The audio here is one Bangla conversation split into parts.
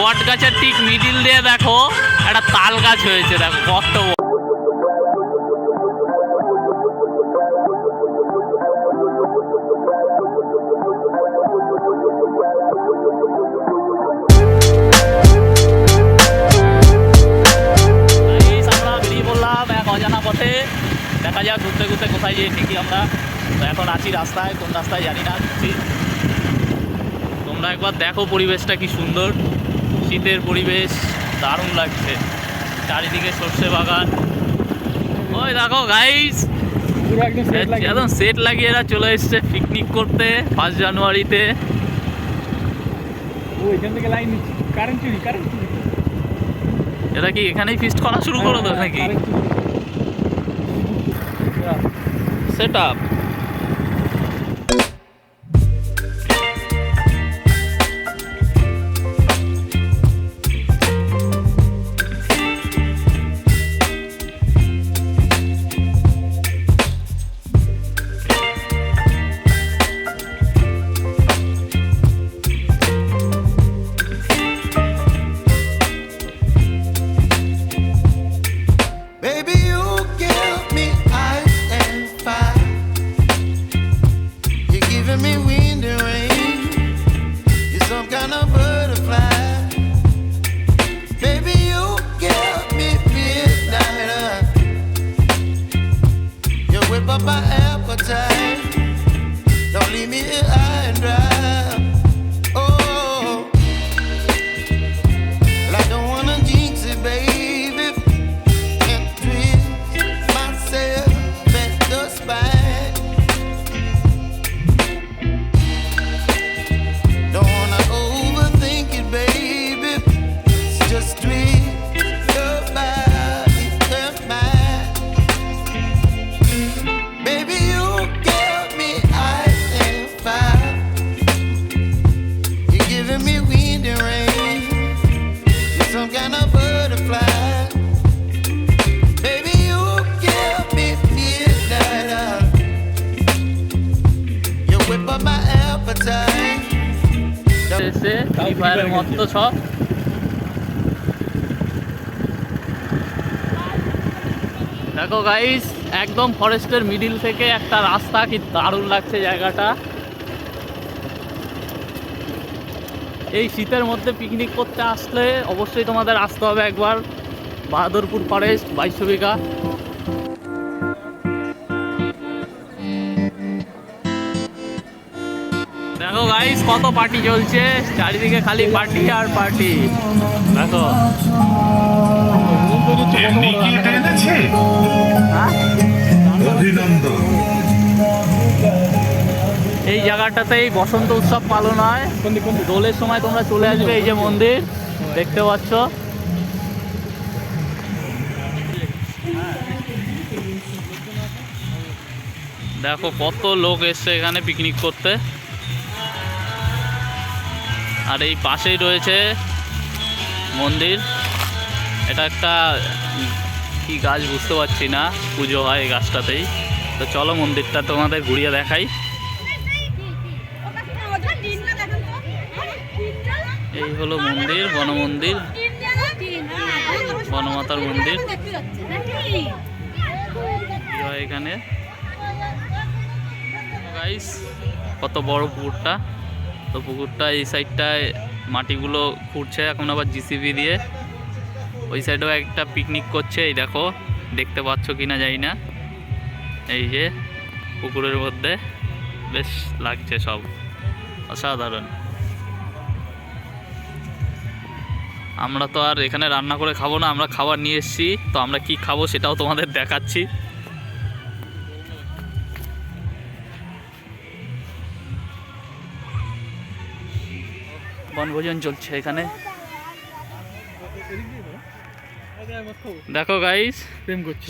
বট গাছের ঠিক মিডিল দিয়ে দেখো, একটা তাল গাছ হয়েছে, দেখো, কত অজানা পথে। দেখা যাক ঘুরতে ঘুরতে কোথায় যেয়ে ঠিকই আমরা। তো এখন আছি রাস্তায়, কোন রাস্তায় জানি না তোমরা একবার দেখো পরিবেশটা কি সুন্দর। শীতের পরিবেশ দারুণ লাগছে। চারিদিকে সর্ষে বাগান। ওই দেখো গাইস একদম সেট লাগে একদম সেট লাগিয়ে এরা চলে এসছে পিকনিক করতে ফার্স্ট জানুয়ারিতে। এরা কি এখানেই ফিস্ট করা শুরু করে দেবে নাকি? Current set up appetite. Don't leave me here free ফায়ারের মত্ত দেখো গাইস একদম ফরেস্টের মিডিল থেকে একটা রাস্তা কি দারুণ লাগছে জায়গাটা। এই শীতের মধ্যে পিকনিক করতে আসলে অবশ্যই তোমাদের আসতে হবে একবার। বাহাদুরপুর ফরেস্ট বাইশশো বিঘা। গাইস কত পার্টি চলছে? চারিদিকে খালি পার্টি আর পার্টি দেখো। এই জায়গাটাতেই বসন্ত উৎসব পালন হয়? দোলের সময় তোমরা চলে আসবে এই যে মন্দির। দেখতে পাচ্ছ। দেখো কত লোক এসছে এখানে পিকনিক করতে। আর এই পাশেই রয়েছে মন্দির। এটা একটা, কি গাছ বুঝতে পারছি না, পুজো হয় এই গাছটাতেই। তো চলো মন্দিরটা তোমাদের ঘুরিয়ে দেখাই। এই হলো মন্দির, বনমন্দির। বনমাতার মন্দির। এখানে? গাইস কত বড় পুকুরটা। তো পুকুরটা এই সাইডটায় মাটিগুলো খুঁড়ছে, এখন আবার জিসিবি দিয়ে। ওই সাইডেও একটা পিকনিক করছে, এই দেখো, দেখতে পাচ্ছ কি না জানি না। এই যে, পুকুরের মধ্যে বেশ লাগছে সব। অসাধারণ। আমরা তো আর এখানে রান্না করে খাব না, আমরা খাবার নিয়ে এসেছি, তো আমরা কি খাব সেটাও তোমাদের দেখাচ্ছি। বনভোজন চলছে এখানে। দেখো গাইস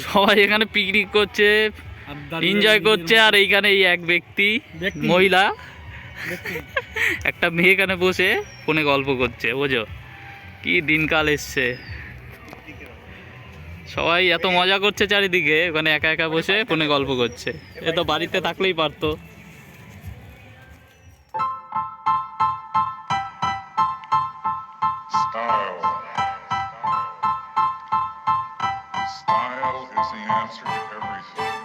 সবাই এখানে পিকনিক করছে এনজয় করছে আর এইখানে এই এক ব্যক্তি? মহিলা। একটা মেয়ে এখানে বসে ফোনে গল্প করছে বোঝো? কি দিনকাল এসছে। সবাই এত মজা করছে চারিদিকে ওখানে একা একা বসে ফোনে গল্প করছে। এ তো বাড়িতে থাকলেই পারতো। Style.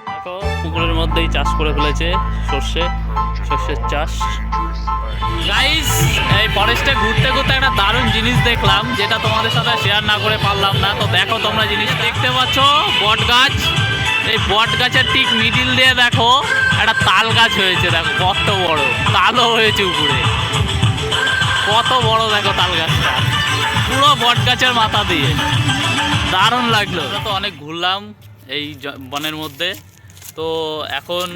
দেখো, পুকুরের মধ্যেই চাষ করে ফেলেছে সর্ষে, সর্ষের চাষ। গাইস এই ফরেস্টে ঘুরতে ঘুরতে একটা দারুণ জিনিস দেখলাম, যেটা তোমাদের সাথে শেয়ার না করে পারলাম না। তো দেখো তোমরা জিনিস দেখতে পাচ্ছ, বট গাছ। এই বট গাছের ঠিক মিডিল দিয়ে দেখো, একটা তাল গাছ হয়েছে, দেখো, কত বড়। তালও হয়েছে উপরে। কত বড় দেখো তাল গাছটা। পুরো বট গাছের মাথা দিয়ে। দারুণ লাগল। তো অনেক ঘুরলাম এই বনের মধ্যে। তো এখন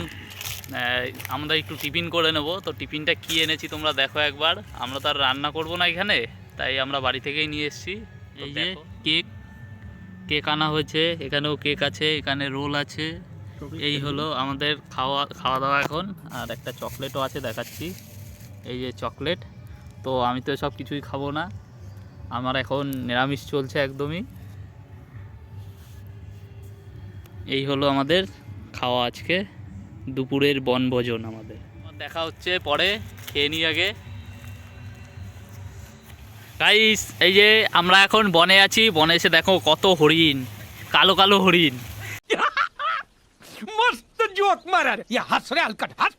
আমরা একটু টিফিন করে নেব। তো টিফিনটা কি এনেছি তোমরা দেখো একবার। আমরা তো আর রান্না করব না এখানে তাই আমরা বাড়ি থেকেই নিয়ে এসেছি। এই যে কেক কেক আনা হয়েছে। এখানেও কেক আছে এখানে রোল আছে। এই হলো আমাদের খাওয়া খাওয়া দাওয়া এখন। আর একটা চকলেটও আছে দেখাচ্ছি। এই যে চকলেট। তো আমি তো সব কিছুই খাব না। আমার এখন নিরামিষ চলছে একদমই। এই হলো আমাদের খাওয়া আজকে। দুপুরের বনভোজন আমাদের। দেখা হচ্ছে পরে খেয়ে নিই আগে। গাইস এই যে আমরা এখন বনে আছি বনে এসে দেখো কত হরিণ কালো কালো হরিণ। মস্ত জোক মারার ইয়া হাস রে আলকাট হাস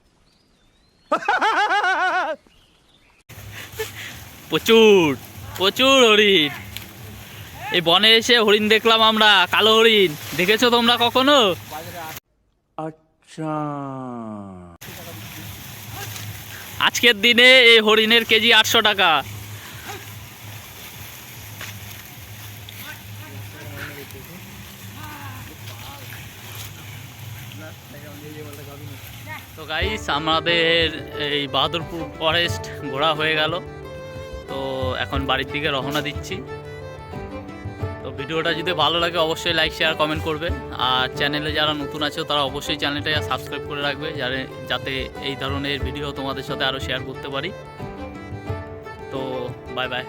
প্রচুর। প্রচুর হরিণ। এই বনে এসে হরিণ দেখলাম আমরা কালো হরিণ। দেখেছ তোমরা কখনো? আজকের দিনে এই হরিণের কেজি আটশো টাকা। তো গাইস আমাদের এই বাহাদুরপুর ফরেস্ট ঘোরা হয়ে গেল। এখন বাড়ির দিকে রওনা দিচ্ছি। তো ভিডিওটা যদি ভালো লাগে, অবশ্যই লাইক শেয়ার কমেন্ট করবে। আর চ্যানেলে যারা নতুন আছে, তারা অবশ্যই চ্যানেলটা সাবস্ক্রাইব করে রাখবে যাতে এই ধরনের ভিডিও তোমাদের সাথে আরও শেয়ার করতে পারি। তো বাই বাই